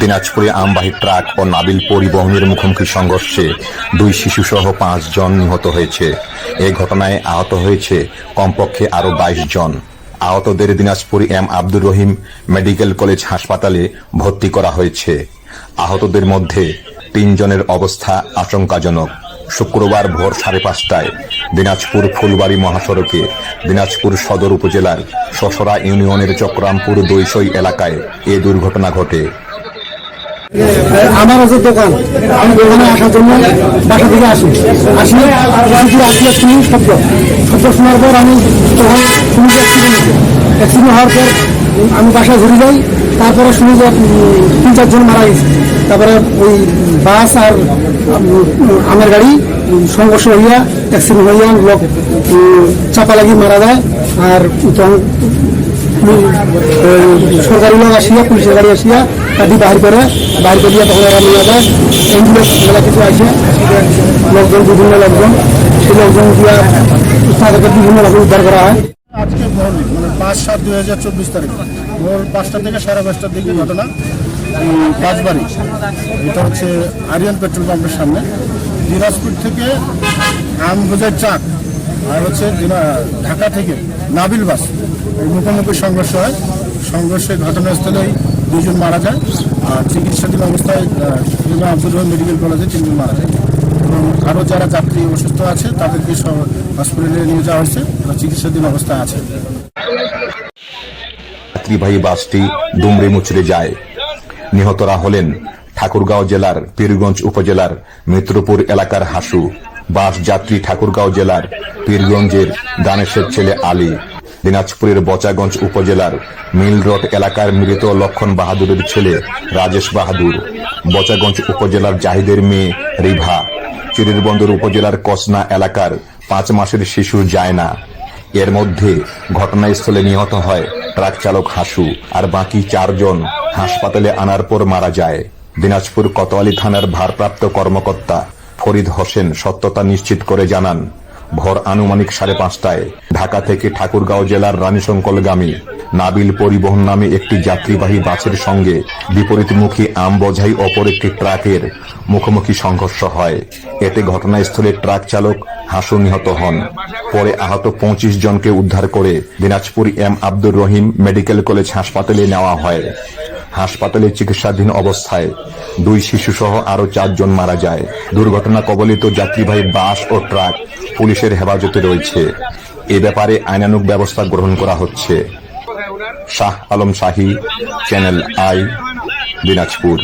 দিনাজপুরে আমবাহী ট্রাক ও নাবিল পরিবহনের মুখোমুখি সংঘর্ষে দুই শিশুসহ পাঁচজন নিহত হয়েছে। এই ঘটনায় আহত হয়েছে কমপক্ষে আরও বাইশ জন। আহতদের Dinajpur M Abdur Rahim medical college হাসপাতালে ভর্তি করা হয়েছে। আহতদের মধ্যে তিনজনের অবস্থা আশঙ্কাজনক। শুক্রবার ভোর সাড়ে পাঁচটায় দিনাজপুর ফুলবাড়ি মহাসড়কে দিনাজপুর সদর উপজেলার সসরা ইউনিয়নের চক্রামপুর দৈসই এলাকায় এ দুর্ঘটনা ঘটে। আমার হচ্ছে দোকান। আমি দোকানে আসার জন্য বাসা থেকে আসি। আসি আসলে শুনি শব্দ। শব্দ শোনার পর আমি তখন শুনি অ্যাক্সিডেন্ট হওয়ার পর আমি বাসায় ঘুরে যাই তারপরে শুনি যে তিন চারজন মারা গেছে। তারপরে ওই বাস আর আমার গাড়ি সংঘর্ষ হইয়া অ্যাক্সিডেন্ট হইয়া লোক চাপা লাগিয়ে মারা যায়। আর সরকারি লোক আসিয়া, পুলিশের গাড়ি আসিয়া, তাদের বাহির করে, বাহির করিয়া তখন ওরা নিয়ে যায়। অ্যাম্বুলেন্স মেলা কিছু আসে। লোকজন, বিভিন্ন লোকজন, সেই লোকজন দিয়া তাদেরকে বিভিন্ন রকম উদ্ধার করা হয়। আজকে ভোর মানে পাঁচ সাত দুই হাজার চব্বিশ তারিখ। ভোর পাঁচটা থেকে সাড়ে পাঁচটার দিকে ঘটনা। পাঁচবাড়ি। এটা হচ্ছে আরিয়ান পেট্রোল পাম্পের সামনে। দিনাজপুর থেকে আম বোঝার চাক আর হচ্ছে ঢাকা থেকে নাবিল বাস। মুখোমুখি সংঘর্ষ হয়। সংঘর্ষের ঘটনাস্থলেই দুজন মারা যায়। আর চিকিৎসাধীন অবস্থায় আহ, মেডিকেল কলেজে তিনজন মারা যায়। এবং আরও যারা যাত্রী অসুস্থ আছে, তাদেরকে হসপিটালে নিয়ে যাওয়া হয়েছে। তারা চিকিৎসাধীন অবস্থায় আছে। যাত্রীবাহী বাসটি দুমড়ে মুচড়ে যায়। নিহতরা হলেন ঠাকুরগাঁও জেলার পীরগঞ্জ উপজেলার মিত্রপুর এলাকার হাসু। বাস যাত্রী ঠাকুরগাঁও জেলার পীরগঞ্জের দানেশের ছেলে আলী। দিনাজপুরের বচাগঞ্জ উপজেলার মিল রোড এলাকার মৃত লক্ষণ বাহাদুরের ছেলে রাজেশ বাহাদুর, বচাগঞ্জ উপজেলার জাহিদের মেয়ে রিভা, চিরিরবন্দর উপজেলার কসনা এলাকার পাঁচ মাসের শিশু জায়না। এর মধ্যে ঘটনাস্থলে নিহত হয় ট্রাক চালক হাসু আর বাকি চারজন হাসপাতালে আনার পর মারা যায়। দিনাজপুর কোতোয়ালি থানার ভারপ্রাপ্ত কর্মকর্তা ফরিদ হোসেন সত্যতা নিশ্চিত করে জানান ভোর আনুমানিক সাড়ে পাঁচটায় ঢাকা থেকে ঠাকুরগাঁও জেলার রানীশঙ্কলগামী নাবিল পরিবহন নামে একটি যাত্রীবাহী বাসের সঙ্গে বিপরীতমুখী আম বোঝাই অপর একটি ট্রাকের মুখোমুখি সংঘর্ষ হয়। এতে ঘটনাস্থলে ট্রাক চালক হাসু নিহত হন। পরে আহত পঁচিশ জনকে উদ্ধার করে Dinajpur M Abdur Rahim medical college হাসপাতালে নেওয়া হয়। হাসপাতালে চিকিৎসাধীন অবস্থায়। দুই শিশুসহ আরও চারজন মারা যায়। দুর্ঘটনা কবলিত যাত্রীবাহী বাস ও ট্রাক পুলিশের হেফাজতে রয়েছে। এ ব্যাপারে আইনানুগ ব্যবস্থা গ্রহণ করা হচ্ছে। Shah Alam Shahi, channel I, Dinajpur.